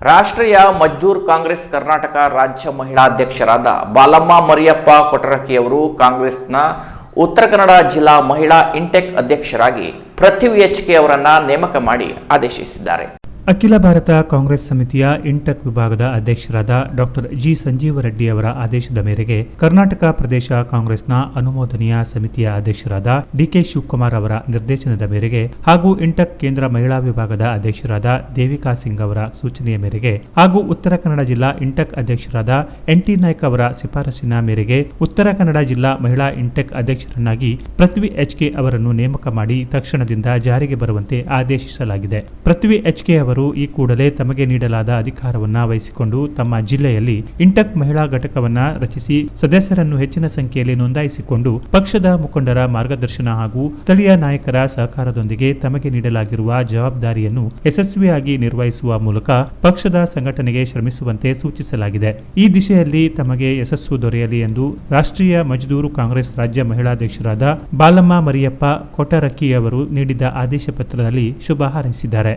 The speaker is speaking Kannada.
ರಾಷ್ಟ್ರೀಯ ಮಜ್ದೂರ್ ಕಾಂಗ್ರೆಸ್ ಕರ್ನಾಟಕ ರಾಜ್ಯ ಮಹಿಳಾ ಅಧ್ಯಕ್ಷರಾದ ಬಾಲಮ್ಮ ಮರಿಯಪ್ಪ ಕೊಟರಕಿಯವರು ಕಾಂಗ್ರೆಸ್ನ ಉತ್ತರ ಕನ್ನಡ ಜಿಲ್ಲಾ ಮಹಿಳಾ ಇಂಟೆಕ್ ಅಧ್ಯಕ್ಷರಾಗಿ ಪೃಥ್ವಿ ಎಚ್ ಕೆ ಅವರನ್ನ ನೇಮಕ ಮಾಡಿ ಆದೇಶಿಸಿದ್ದಾರೆ. ಅಖಿಲ ಭಾರತ ಕಾಂಗ್ರೆಸ್ ಸಮಿತಿಯ ಇಂಟಕ್ ವಿಭಾಗದ ಅಧ್ಯಕ್ಷರಾದ ಡಾಕ್ಟರ್ ಜಿ ಸಂಜೀವ ರೆಡ್ಡಿ ಅವರ ಆದೇಶದ ಮೇರೆಗೆ ಕರ್ನಾಟಕ ಪ್ರದೇಶ ಕಾಂಗ್ರೆಸ್ನ ಅನುಮೋದನೆಯ ಸಮಿತಿಯ ಅಧ್ಯಕ್ಷರಾದ ಡಿಕೆ ಶಿವಕುಮಾರ್ ಅವರ ನಿರ್ದೇಶನದ ಮೇರೆಗೆ ಹಾಗೂ ಇಂಟಕ್ ಕೇಂದ್ರ ಮಹಿಳಾ ವಿಭಾಗದ ಅಧ್ಯಕ್ಷರಾದ ದೇವಿಕಾ ಸಿಂಗ್ ಅವರ ಸೂಚನೆಯ ಮೇರೆಗೆ ಹಾಗೂ ಉತ್ತರ ಕನ್ನಡ ಜಿಲ್ಲಾ ಇಂಟಕ್ ಅಧ್ಯಕ್ಷರಾದ ಎನ್ ಟಿ ನಾಯ್ಕ್ ಅವರ ಶಿಫಾರಸಿನ ಮೇರೆಗೆ ಉತ್ತರ ಕನ್ನಡ ಜಿಲ್ಲಾ ಮಹಿಳಾ ಇಂಟೆಕ್ ಅಧ್ಯಕ್ಷರನ್ನಾಗಿ ಪೃಥ್ವಿ ಎಚ್ಕೆ ಅವರನ್ನು ನೇಮಕ ಮಾಡಿ ತಕ್ಷಣದಿಂದ ಜಾರಿಗೆ ಬರುವಂತೆ ಆದೇಶಿಸಲಾಗಿದೆ. ಪೃಥ್ವಿ ಎಚ್ ಕೆ ಅವರು ಈ ಕೂಡಲೇ ತಮಗೆ ನೀಡಲಾದ ಅಧಿಕಾರವನ್ನ ವಹಿಸಿಕೊಂಡು ತಮ್ಮ ಜಿಲ್ಲೆಯಲ್ಲಿ ಇಂಟಕ್ ಮಹಿಳಾ ಘಟಕವನ್ನ ರಚಿಸಿ ಸದಸ್ಯರನ್ನು ಹೆಚ್ಚಿನ ಸಂಖ್ಯೆಯಲ್ಲಿ ನೋಂದಾಯಿಸಿಕೊಂಡು ಪಕ್ಷದ ಮುಖಂಡರ ಮಾರ್ಗದರ್ಶನ ಹಾಗೂ ಸ್ಥಳೀಯ ನಾಯಕರ ಸಹಕಾರದೊಂದಿಗೆ ತಮಗೆ ನೀಡಲಾಗಿರುವ ಜವಾಬ್ದಾರಿಯನ್ನು ಯಶಸ್ವಿಯಾಗಿ ನಿರ್ವಹಿಸುವ ಮೂಲಕ ಪಕ್ಷದ ಸಂಘಟನೆಗೆ ಶ್ರಮಿಸುವಂತೆ ಸೂಚಿಸಲಾಗಿದೆ. ಈ ದಿಶೆಯಲ್ಲಿ ತಮಗೆ ಯಶಸ್ಸು ದೊರೆಯಲಿ ಎಂದು ರಾಷ್ಟ್ರೀಯ ಮಜ್ದೂರು ಕಾಂಗ್ರೆಸ್ ರಾಜ್ಯ ಮಹಿಳಾಧ್ಯಕ್ಷರಾದ ಬಾಲಮ್ಮ ಮರಿಯಪ್ಪ ಕೊಟರಕ್ಕಿ ಅವರು ನೀಡಿದ ಆದೇಶ ಪತ್ರದಲ್ಲಿ ಶುಭ ಹಾರೈಸಿದ್ದಾರೆ.